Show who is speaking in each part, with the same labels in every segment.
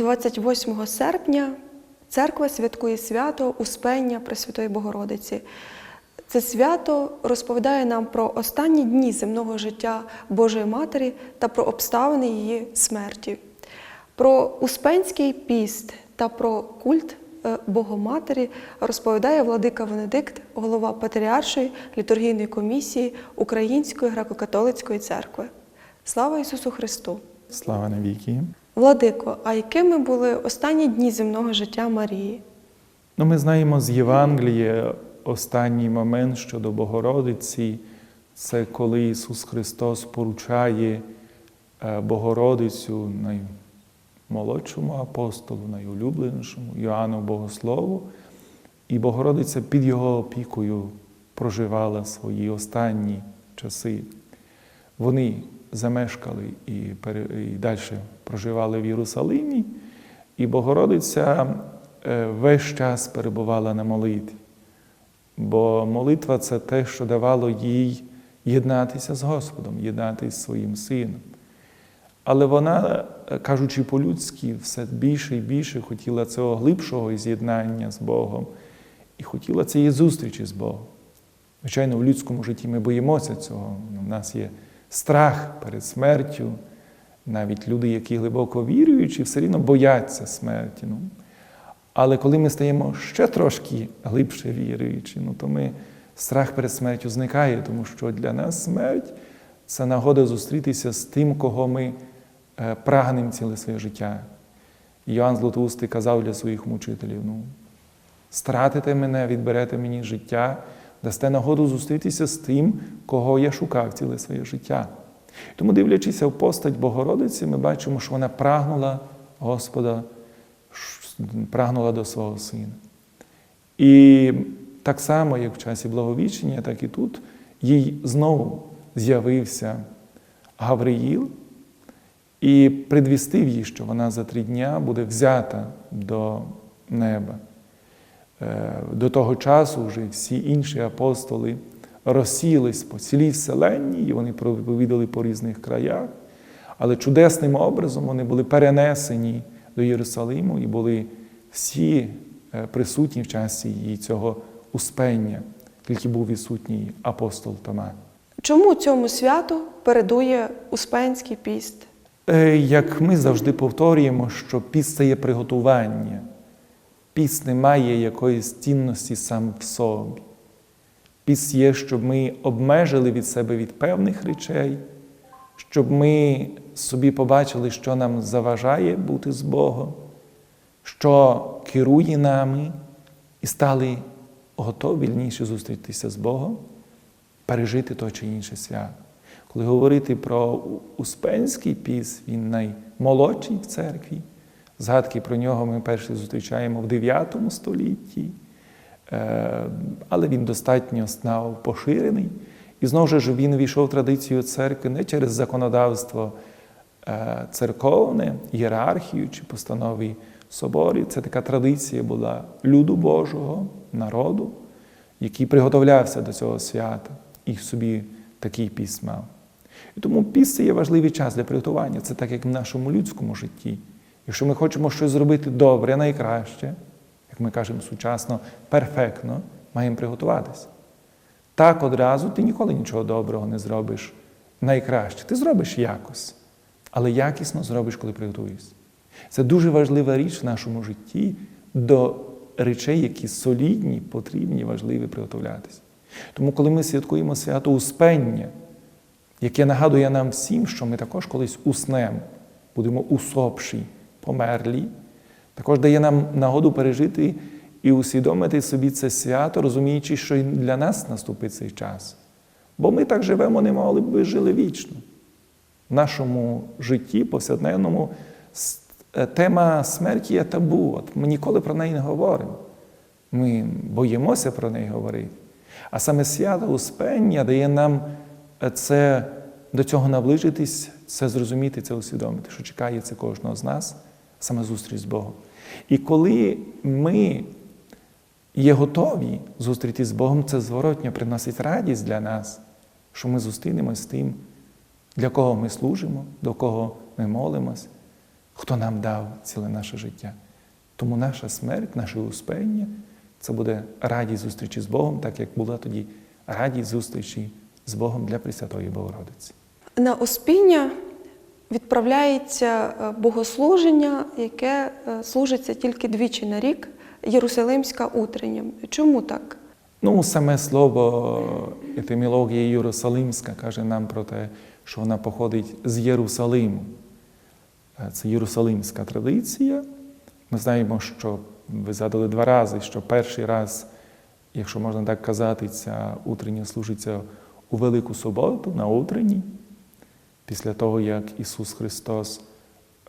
Speaker 1: 28 серпня церква святкує свято Успення Пресвятої Богородиці. Це свято розповідає нам про останні дні земного життя Божої Матері та про обставини її смерті. Про Успенський піст та про культ е, Богоматері розповідає владика Венедикт, голова Патріаршої літургійної комісії Української греко-католицької церкви. Слава Ісусу Христу!
Speaker 2: Слава навіки.
Speaker 1: Владико, а якими були останні дні земного життя Марії?
Speaker 2: Ну, ми знаємо з Євангелія останній момент щодо Богородиці, це коли Ісус Христос поручає е, Богородицю наймолодшому апостолу, найулюбленішому Йоанну Богослову, і Богородиця під його опікою проживала свої останні часи. Вони замешкали і, і далі проживали в Єрусалимі, і Богородиця е, весь час перебувала на молитві. Бо молитва це те, що давало їй єднатися з Господом, єднатися з своїм сином. Але вона, е, кажучи по-людськи, все більше і більше хотіла цього глибшого з'єднання з Богом і хотіла цієї зустрічі з Богом. Звичайно, в людському житті ми боїмося цього. У нас є страх перед смертю. Навіть люди, які глибоко віруючі, все рівно бояться смерті. Ну. Але коли ми стаємо ще трошки глибше віруючі, ну, то ми страх перед смертю зникає, тому що для нас смерть це нагода зустрітися з тим, кого ми е, прагнемо ціле своє життя. Йоанн Златоустий казав для своїх мучителів: ну, стратите мене, відберете мені життя, дасте нагоду зустрітися з тим, кого я шукав ціле своє життя. Тому, дивлячися в постать Богородиці, ми бачимо, що вона прагнула Господа, прагнула до свого сина. І так само, як в часі благовіщення, так і тут, їй знову з'явився Гавриїл і предвістив їй, що вона за три дня буде взята до неба. Е, До того часу вже всі інші апостоли розсілись по цілій вселенні, і вони проповідали по різних краях. Але чудесним образом вони були перенесені до Єрусалиму і були всі е, присутні в часі її цього успення, тільки був відсутній апостол Тома.
Speaker 1: Чому цьому святу передує Успенський піст?
Speaker 2: Е, Як ми завжди повторюємо, що піст це є приготування. Піст не має якоїсь цінності сам в собі. Піст є, щоб ми обмежили від себе від певних речей, щоб ми собі побачили, що нам заважає бути з Богом, що керує нами, і стали готові вільніше зустрітися з Богом, пережити то чи інше свято. Коли говорити про Успенський піс, він наймолодший в церкві. Згадки про нього ми перші зустрічаємо в 9 столітті, Е, але він достатньо став поширений. І знову ж він війшов в традицію церкви не через законодавство е, церковне, ієрархію чи постанови соборів. Це така традиція була люду Божого, народу, який приготовлявся до цього свята і собі такий піс. І тому піс є важливий час для приготування. Це так, як в нашому людському житті. Якщо ми хочемо щось зробити добре, найкраще, як ми кажемо сучасно, перфектно, маємо приготуватися. Так одразу ти ніколи нічого доброго не зробиш найкраще. Ти зробиш якось, але якісно зробиш, коли приготуєшся. Це дуже важлива річ в нашому житті до речей, які солідні, потрібні, важливі приготовлятися. Тому, коли ми святкуємо свято Успення, яке нагадує нам всім, що ми також колись уснемо, будемо усопші, померлі, також дає нам нагоду пережити і усвідомити собі це свято, розуміючи, що і для нас наступить цей час. Бо ми так живемо, не могли б жили вічно. В нашому житті повсякденному е, тема смерті є табу. От ми ніколи про неї не говоримо. Ми боїмося про неї говорити. А саме свято Успення дає нам е, це до цього наближитись, це зрозуміти, це усвідомити, що чекає це кожного з нас, саме зустріч з Богом. І коли ми є готові зустріти з Богом, це зворотньо приносить радість для нас, що ми зустрінемось з тим, для кого ми служимо, до кого ми молимось, хто нам дав ціле наше життя. Тому наша смерть, наше успення це буде радість зустрічі з Богом, так як була тоді радість зустрічі з Богом для Пресвятої Богородиці.
Speaker 1: На Успіння відправляється е, богослуження, яке е, служиться тільки двічі на рік, Єрусалимська утрення. Чому так?
Speaker 2: Ну, саме слово етимологія Єрусалимська каже нам про те, що вона походить з Єрусалиму. Е, Це єрусалимська традиція. Ми знаємо, що ви задали два рази, що перший раз, якщо можна так казати, ця утрення служиться у Велику суботу на утренній, після того, як Ісус Христос,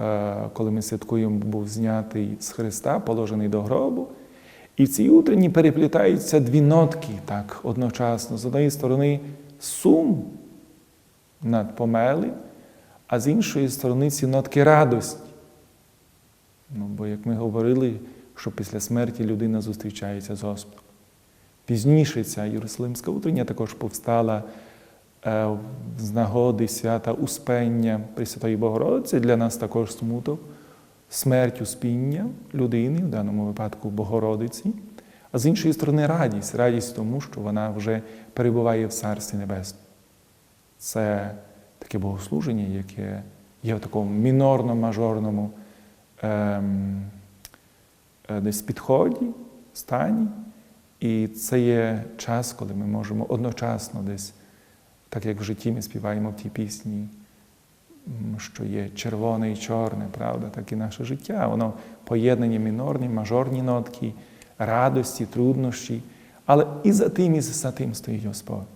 Speaker 2: е, коли ми святкуємо, був знятий з Христа, положений до гробу. І в цій утренні переплітаються дві нотки так одночасно. З однієї сторони сум над померлим, а з іншої сторони ці нотки радості. Ну, бо, як ми говорили, що після смерті людина зустрічається з Господом. Пізніше ця Єрусалимська утрення також повстала з нагоди свята Успення Пресвятої Богородиці. Для нас також смуток, смерть успіння людини, в даному випадку Богородиці. А з іншої сторони, радість. Радість тому, що вона вже перебуває в Царстві Небесному. Це таке богослуження, яке є в такому мінорно-мажорному ем, е, десь підході, стані. І це є час, коли ми можемо одночасно десь, так як в житті ми співаємо в тій пісні, що є червоне і чорне, правда, так і наше життя. Воно поєднання мінорні, мажорні нотки, радості, труднощі. Але і за тим, і за тим стоїть Господь.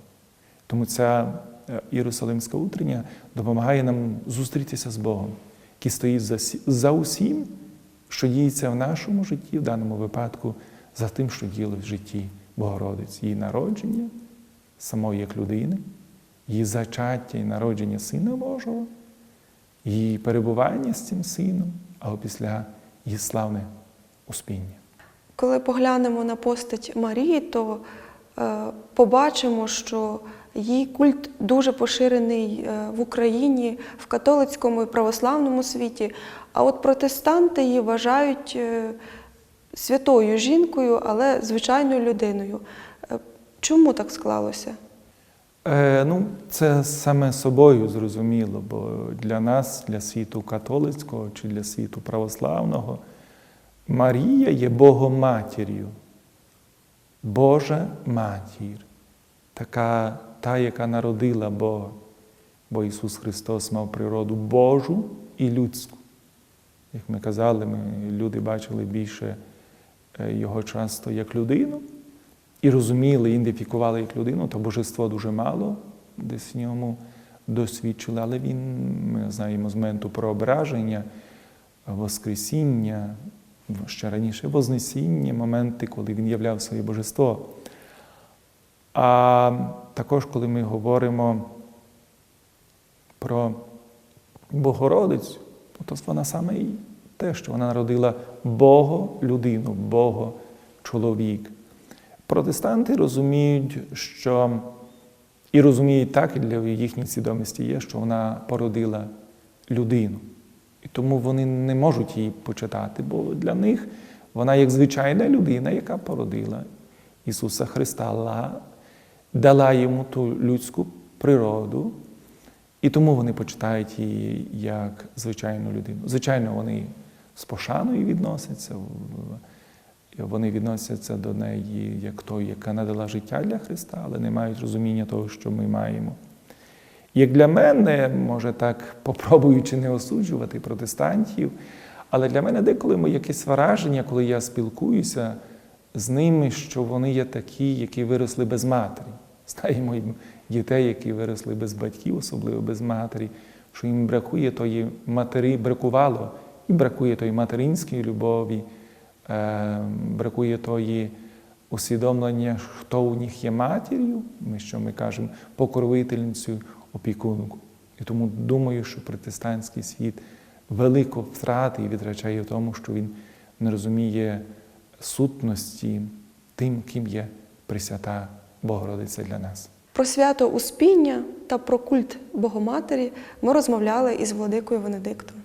Speaker 2: Тому ця е, Єрусалимська утрення допомагає нам зустрітися з Богом, який стоїть за, за усім, що діється в нашому житті, в даному випадку, за тим, що діяло в житті Богородиці, її народження, самої як людини, її зачаття і народження Сина Божого, її перебування з цим сином, а опісля її славне успіння.
Speaker 1: Коли поглянемо на постать Марії, то е, побачимо, що її культ дуже поширений е, в Україні, в католицькому і православному світі. А от протестанти її вважають е, святою жінкою, але звичайною людиною. Е, Чому так склалося?
Speaker 2: Е, ну, це саме собою зрозуміло, бо для нас, для світу католицького чи для світу православного, Марія є Богоматір'ю, Божа матір, така та, яка народила Бога. Бо Ісус Христос мав природу Божу і людську. Як ми казали, ми люди бачили більше е, його часто як людину і розуміли, ідентифікували як людину, то божество дуже мало десь в ньому досвідчили, але він, ми знаємо з моменту проображення, Воскресіння, ще раніше Вознесіння, моменти, коли він являв своє божество. А також, коли ми говоримо про Богородицю, то вона саме і те, що вона народила Бога людину, Бога чоловік. Протестанти розуміють, що і розуміють так, і для їхньої свідомості є, що вона породила людину. І тому вони не можуть її почитати, бо для них вона як звичайна людина, яка породила Ісуса Христа, ла- дала йому ту людську природу, і тому вони почитають її як звичайну людину. Звичайно, вони з пошаною відносяться, вони відносяться до неї як той, яка надала життя для Христа, але не мають розуміння того, що ми маємо. Як для мене, може так, попробуючи не осуджувати протестантів, але для мене деколи моє якесь враження, коли я спілкуюся з ними, що вони є такі, які виросли без матері. Знаємо дітей, які виросли без батьків, особливо без матері, що їм бракує тої матері, бракувало і бракує тої материнської любові, бракує тої усвідомлення, хто у них є матір'ю, ми що ми кажемо, покровительницею, опікунку. І тому думаю, що протестантський світ велико втрати і відрачає в тому, що він не розуміє сутності тим, ким є Пресвята Богородиця для нас.
Speaker 1: Про свято Успіння та про культ Богоматері ми розмовляли із владикою Венедиктом.